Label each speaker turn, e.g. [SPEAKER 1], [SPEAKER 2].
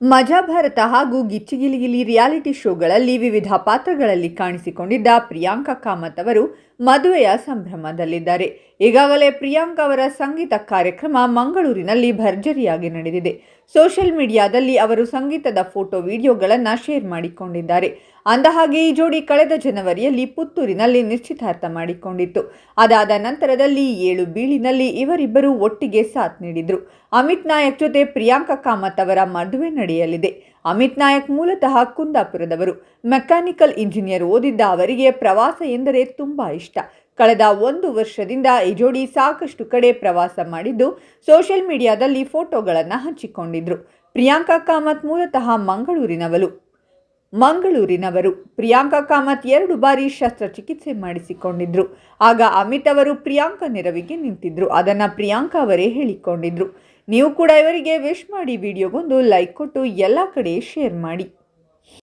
[SPEAKER 1] ಮಜಾ ಭಾರತ ಹಾಗೂ ಗಿಚ್ಚಿಗಿಲಿಗಿಲಿ ರಿಯಾಲಿಟಿ ಶೋಗಳಲ್ಲಿ ವಿವಿಧ ಪಾತ್ರಗಳಲ್ಲಿ ಕಾಣಿಸಿಕೊಂಡಿದ್ದ ಪ್ರಿಯಾಂಕಾ ಕಾಮತ್ ಅವರು ಮದುವೆಯ ಸಂಭ್ರಮದಲ್ಲಿದ್ದಾರೆ. ಈಗಾಗಲೇ ಪ್ರಿಯಾಂಕಾ ಅವರ ಸಂಗೀತ ಕಾರ್ಯಕ್ರಮ ಮಂಗಳೂರಿನಲ್ಲಿ ಭರ್ಜರಿಯಾಗಿ ನಡೆದಿದೆ. ಸೋಷಿಯಲ್ ಮೀಡಿಯಾದಲ್ಲಿ ಅವರು ಸಂಗೀತದ ಫೋಟೋ, ವಿಡಿಯೋಗಳನ್ನು ಶೇರ್ ಮಾಡಿಕೊಂಡಿದ್ದಾರೆ. ಅಂದಹಾಗೆ, ಈ ಜೋಡಿ ಕಳೆದ ಜನವರಿಯಲ್ಲಿ ಪುತ್ತೂರಿನಲ್ಲಿ ನಿಶ್ಚಿತಾರ್ಥ ಮಾಡಿಕೊಂಡಿತ್ತು. ಅದಾದ ನಂತರದಲ್ಲಿ ಏಳು ಬೀಳಿನಲ್ಲಿ ಇವರಿಬ್ಬರು ಒಟ್ಟಿಗೆ ಸಾಥ್ ನೀಡಿದರು. ಅಮಿತ್ ನಾಯಕ್ ಜೊತೆ ಪ್ರಿಯಾಂಕಾ ಕಾಮತ್ ಅವರ ಮದುವೆ ನಡೆಯಲಿದೆ. ಅಮಿತ್ ನಾಯಕ್ ಮೂಲತಃ ಕುಂದಾಪುರದವರು. ಮೆಕ್ಯಾನಿಕಲ್ ಇಂಜಿನಿಯರ್ ಓದಿದ್ದ ಅವರಿಗೆ ಪ್ರವಾಸ ಎಂದರೆ ತುಂಬ ಇಷ್ಟ. ಕಳೆದ ಒಂದು ವರ್ಷದಿಂದ ಈ ಜೋಡಿ ಸಾಕಷ್ಟು ಕಡೆ ಪ್ರವಾಸ ಮಾಡಿದ್ದು ಸೋಷಿಯಲ್ ಮೀಡಿಯಾದಲ್ಲಿ ಫೋಟೋಗಳನ್ನು ಹಂಚಿಕೊಂಡಿದ್ರು. ಪ್ರಿಯಾಂಕಾ ಕಾಮತ್ ಮೂಲತಃ ಮಂಗಳೂರಿನವಳು. ಮಂಗಳೂರಿನವರು. ಪ್ರಿಯಾಂಕಾ ಕಾಮತ್ ಎರಡು ಬಾರಿ ಶಸ್ತ್ರಚಿಕಿತ್ಸೆ ಮಾಡಿಸಿಕೊಂಡಿದ್ರು. ಆಗ ಅಮಿತ್ ಅವರು ಪ್ರಿಯಾಂಕಾ ನೆರವಿಗೆ ನಿಂತಿದ್ರು. ಅದನ್ನು ಪ್ರಿಯಾಂಕಾ ಅವರೇ ಹೇಳಿಕೊಂಡಿದ್ರು. ನೀವು ಕೂಡ ಇವರಿಗೆ ವಿಶ್ ಮಾಡಿ ವಿಡಿಯೋಗೊಂದು ಲೈಕ್ ಕೊಟ್ಟು ಎಲ್ಲ ಕಡೆ ಶೇರ್ ಮಾಡಿ.